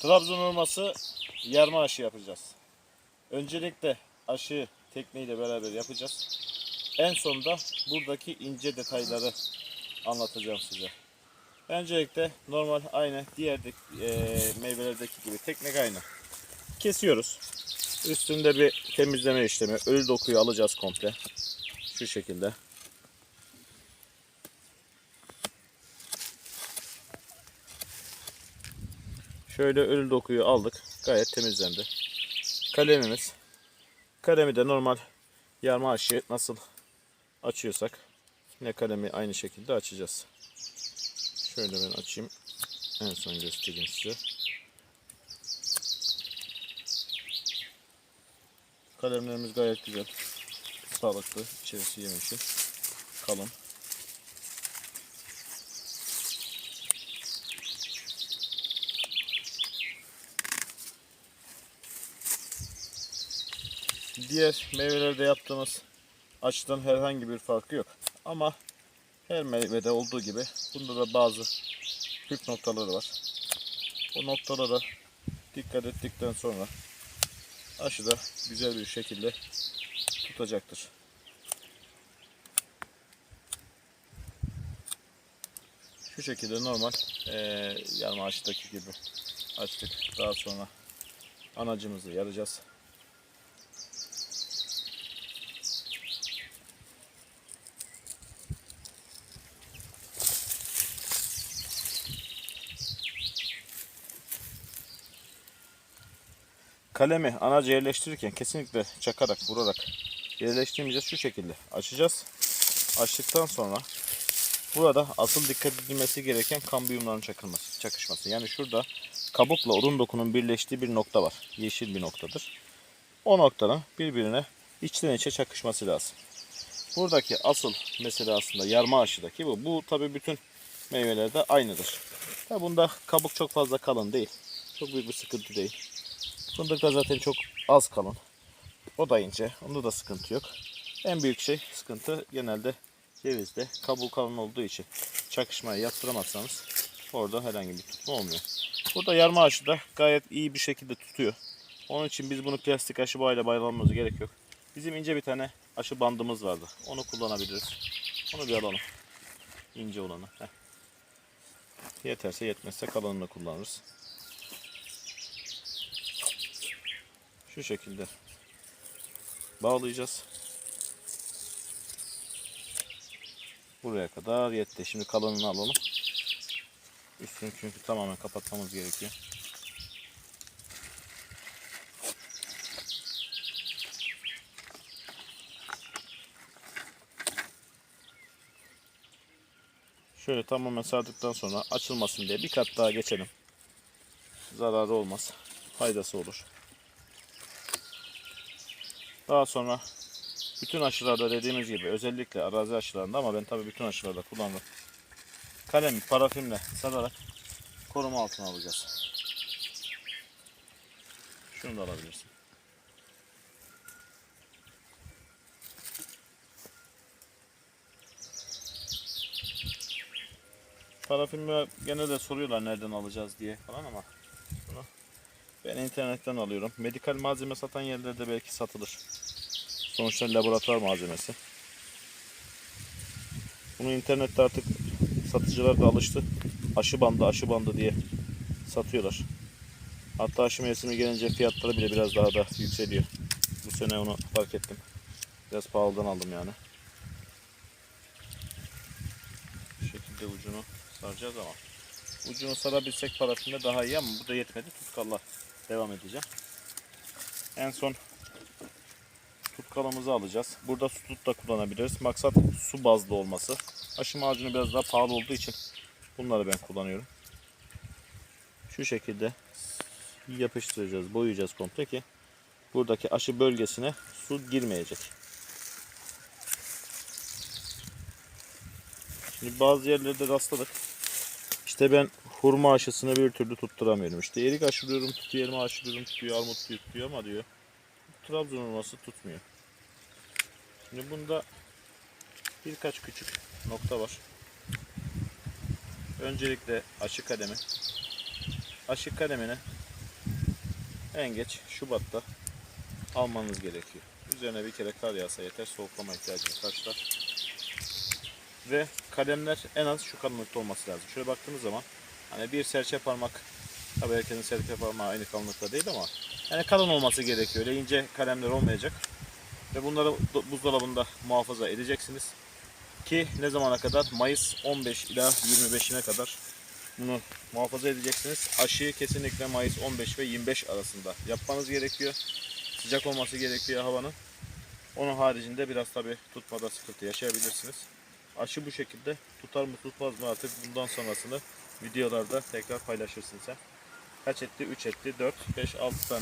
Trabzon hurması yarma aşı yapacağız. Öncelikle aşıyı tekneyle beraber yapacağız. En sonda buradaki ince detayları anlatacağım size. Öncelikle normal aynı diğer e, meyvelerdeki gibi teknik aynı. Kesiyoruz. Üstünde bir temizleme işlemi. Ölü dokuyu alacağız komple. Şu şekilde. Şöyle ölü dokuyu aldık. Gayet temizlendi. Kalemimiz. Kalemi de normal yarma aşı nasıl açıyorsak yine kalemi aynı şekilde açacağız. Şöyle ben açayım. En son göstereyim size. Kalemlerimiz gayet güzel. Sağlıklı. İçerisi yemişi. Kalın. Diğer meyvelerde yaptığımız açıdan herhangi bir farkı yok. Ama her meyvede olduğu gibi bunda da bazı püf noktaları var. O noktalara dikkat ettikten sonra aşı da güzel bir şekilde tutacaktır. Şu şekilde normal eee yarma aşıdaki gibi açtık. Daha sonra anacımızı yaracağız. Kalemi anaca yerleştirirken kesinlikle çakarak vurarak yerleştirmeyeceğiz. Şu şekilde açacağız. Açtıktan sonra burada asıl dikkat edilmesi gereken kambiyumların çakılması, çakışması. Yani şurada kabukla odun dokunun birleştiği bir nokta var. Yeşil bir noktadır. O noktanın birbirine içten içe çakışması lazım. Buradaki asıl mesele aslında yarma aşıdaki bu. Bu tabi bütün meyvelerde aynıdır. Tabi bunda kabuk çok fazla kalın değil. Çok büyük bir sıkıntı değil. Fındık da zaten çok az kalın. O da ince. Onda da sıkıntı yok. En büyük şey sıkıntı genelde cevizde. Kabuğu kalın olduğu için çakışmayı yaptıramazsanız orada herhangi bir tutma olmuyor. Burada yarma aşı da gayet iyi bir şekilde tutuyor. Onun için biz bunu plastik aşı bağıyla bağlamamız gerek yok. Bizim ince bir tane aşı bandımız vardı. Onu kullanabiliriz. Onu bir alalım. İnce olanı. Heh. Yeterse yetmezse kalanını kullanırız. Şu şekilde bağlayacağız. Buraya kadar yetti. Şimdi kalanını alalım. Üstünü çünkü tamamen kapatmamız gerekiyor. Şöyle tamamen sardıktan sonra açılmasın diye bir kat daha geçelim. Zararı olmaz. Faydası olur. Daha sonra bütün aşılarda dediğimiz gibi özellikle arazi aşılarında ama ben tabii bütün aşılarda kullandım. Kalemi parafinle sararak koruma altına alacağız. Şunu da alabilirsin. Parafinle gene de soruyorlar nereden alacağız diye falan ama ben internetten alıyorum. Medikal malzeme satan yerlerde belki satılır. Sonuçta laboratuvar malzemesi. Bunu internette artık satıcılar da alıştı. Aşı bandı, aşı bandı diye satıyorlar. Hatta aşı mevsimi gelince fiyatları bile biraz daha da yükseliyor. Bu sene onu fark ettim. Biraz pahalıdan aldım yani. Bu şekilde ucunu saracağız ama. Ucunu sarabilsek parafinle daha iyi ama bu da yetmedi. Tutkalla devam edeceğim. En son tutkalımızı alacağız. Burada su tut da kullanabiliriz. Maksat su bazlı olması. Aşı macunu biraz daha pahalı olduğu için bunları ben kullanıyorum. Şu şekilde yapıştıracağız, boyayacağız komple ki buradaki aşı bölgesine su girmeyecek. Şimdi bazı yerlerde rastladık. İşte ben hurma aşısını bir türlü tutturamıyorum. İşte erik aşılıyorum tutuyor, elma aşılıyorum tutuyor, armut tutuyor ama diyor. Trabzon hurması tutmuyor. Şimdi bunda birkaç küçük nokta var. Öncelikle aşı kalemi. Aşı kalemini en geç Şubat'ta almanız gerekiyor. Üzerine bir kere kar yağsa yeter soğuklama ihtiyacını karşılar. Ve kalemler en az şu kalınlıkta olması lazım. Şöyle baktığınız zaman hani bir serçe parmak tabii herkesin serçe parmağı aynı kalınlıkta değil ama yani kalın olması gerekiyor. Öyle ince kalemler olmayacak. Ve bunları do- buzdolabında muhafaza edeceksiniz. Ki ne zamana kadar? Mayıs 15 ila 25'ine kadar bunu muhafaza edeceksiniz. Aşıyı kesinlikle Mayıs 15 ve 25 arasında yapmanız gerekiyor. Sıcak olması gerekiyor havanın. Onun haricinde biraz tabi tutmada sıkıntı yaşayabilirsiniz. Aşı bu şekilde tutar mı tutmaz mı artık bundan sonrasını videolarda tekrar paylaşırsın sen. Kaç etti? 3 etti, 4, 5, 6 tane